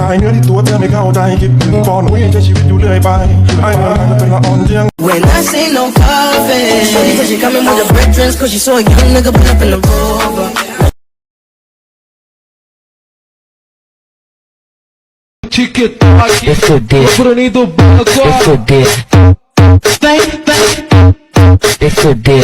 ใจเนื้อที่ตัวเธอไม่เข้าใจคิดถึงก่อนอุ้ยใช้ชีวิตอยู่เรื่อยไปไอ้เมื่อมันเป็นละอ่อนเจียง When I say no coffee, shorty said she coming with the veterans, cause she saw a young nigga pull up in the rover. Tic tac, Bruninho Bagua. fuder. Vem, vem, Se fuder.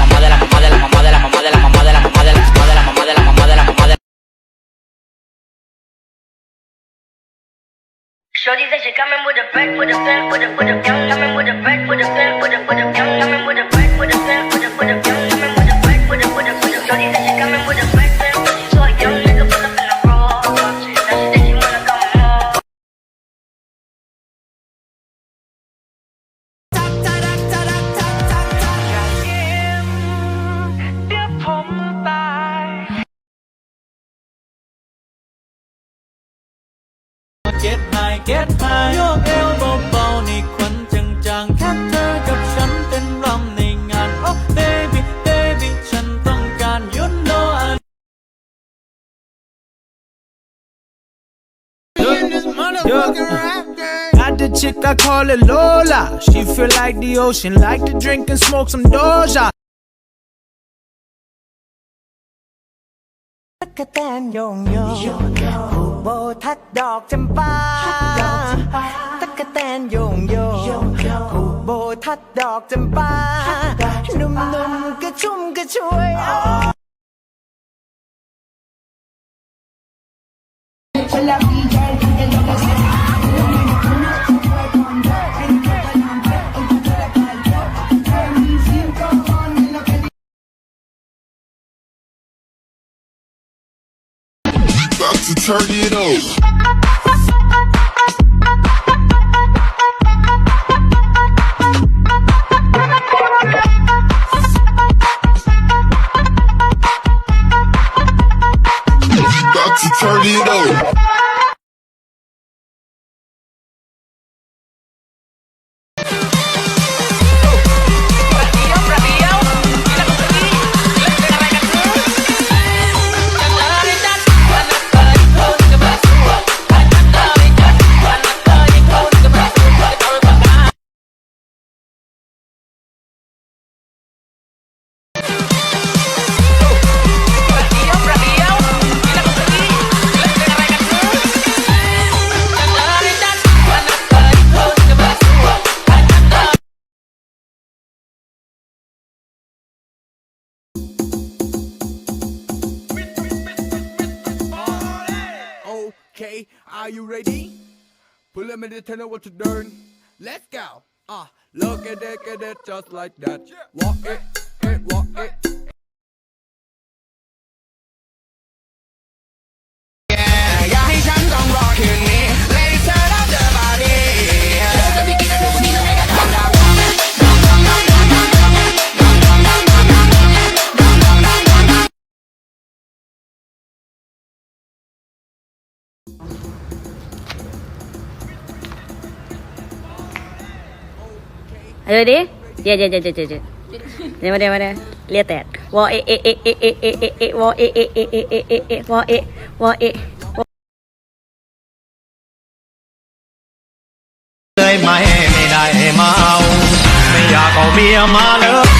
Shorty said she coming with a back, with a fan, with a with a coming with a back, with a fan, with a with a coming เก็ตไฮโยกเอวเบาๆนี่ควันจังๆแค่เธอกับฉันเต้นรำในงาน โอ้ baby baby ฉันต้องการ you know I Got the chick, I call it Lola. She feel like the ocean, like to drink and smoke some Doja. ะแตนโยงโยผูกโบทัดดอกจำปาตะกะแตนโยงโยผูกโบทัดดอกจำปาหนุ่มๆกระชุ่มกระชวย About to turn it up. Are you ready? Pull them in the tunnel what you doing Let's go. Ah, look at it, get it just like that. Walk it, it, walk it เออดิเดี๋ยวเดี๋ยวเดี๋ยวเดี๋ยวเดี๋ยวเดี๋ยวมาเดี๋ยวมาเดี๋ยวเรียกแตกวอเอเอเอเอเอเอเอเอวอเอเอเอเอเอเอเอวอเอวอเอเลยไหมไม่ได้เมาไม่อยากเอาเมียมาเลย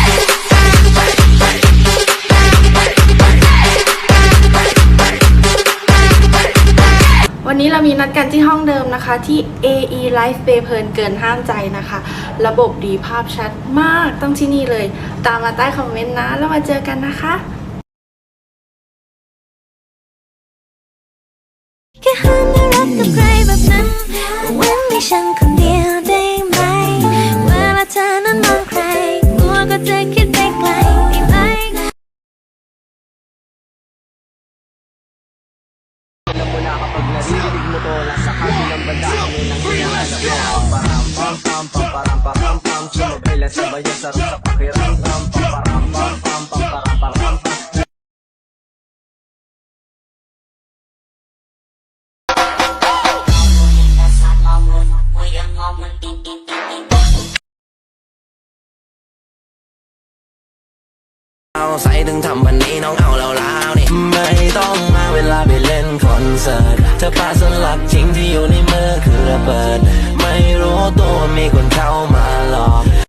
วันนี้เรามีนัดกันที่ห้องเดิมนะคะ ที่ AE Life Bay เพลินเกินห้ามใจนะคะ ระบบดีภาพชัดมากต้องที่นี่เลย ตามมาใต้คอมเมนต์นะ แล้วมาเจอกันนะคะแค่ห้ามรักกับใครแบบนั้นเว้นไม่ช่างค เอาใส่ถึงทำพันนี้น้องเอาแล้วแล้วนี่ไม่ต้องมาเวลาไปเล่นคอนเสิร์ต ธอปาสลักจริงที่อยู่ในมือคือระเบิด ไม่รู้ตัวมีคนเข้ามาหลอก